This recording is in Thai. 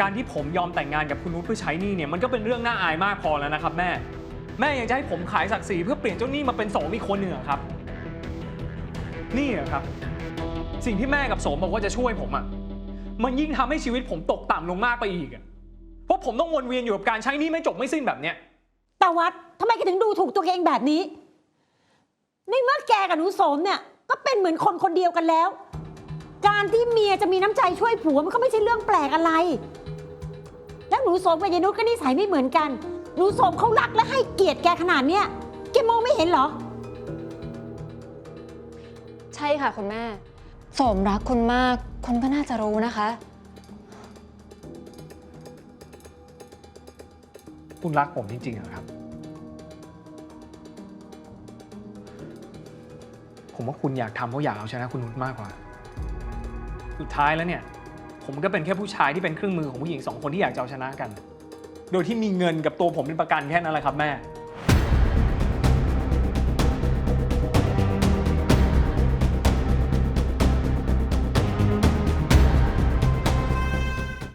การที่ผมยอมแต่งงานกับคุณนุชเพื่อใช้หนี้เนี่ยมันก็เป็นเรื่องน่าอายมากพอแล้วนะครับแม่ แม่ยังจะให้ผมขายศักดิ์ศรีเพื่อเปลี่ยนเจ้าหนี้มาเป็นโสมอีกคนหนึ่งเหรอครับ นี่เหรอครับ สิ่งที่แม่กับโสมบอกว่าจะช่วยผมอะมันยิ่งทำให้ชีวิตผมตกต่ำลงมากไปอีกอะเพราะผมต้องวนเวียนอยู่กับการใช้หนี้ไม่จบไม่สิ้นแบบเนี้ยแต่วัดทำไมแกถึงดูถูกตัวเองแบบนี้ ในเมื่อแกกับหนูโสมเนี่ย ก็เป็นเหมือนคนคนเดียวกันแล้ว การที่เมียจะมีน้ำใจช่วยผัวมันก็ไม่ใช่เรื่องแปลกอะไร หนูโสมกับยายนุชก็นิสัยไม่เหมือนกัน หนูโสมเขารักและให้เกียรติแกขนาดเนี้ยแกมองไม่เห็นเหรอ ใช่ค่ะคุณแม่ สมรักคุณมาก คุณก็น่าจะรู้นะคะ คุณรักผมจริงๆเหรอครับ ผมว่าคุณอยากทำเพราะอยากเอาชนะคุณนุชมากกว่า สุดท้ายแล้วเนี่ย ผมก็เป็นแค่ผู้ชายที่เป็นเครื่องมือของผู้หญิงสองคนที่อยากจะเอาชนะกัน โดยที่มีเงินกับตัวผมเป็นประกันแค่นั้นแหละครับแม่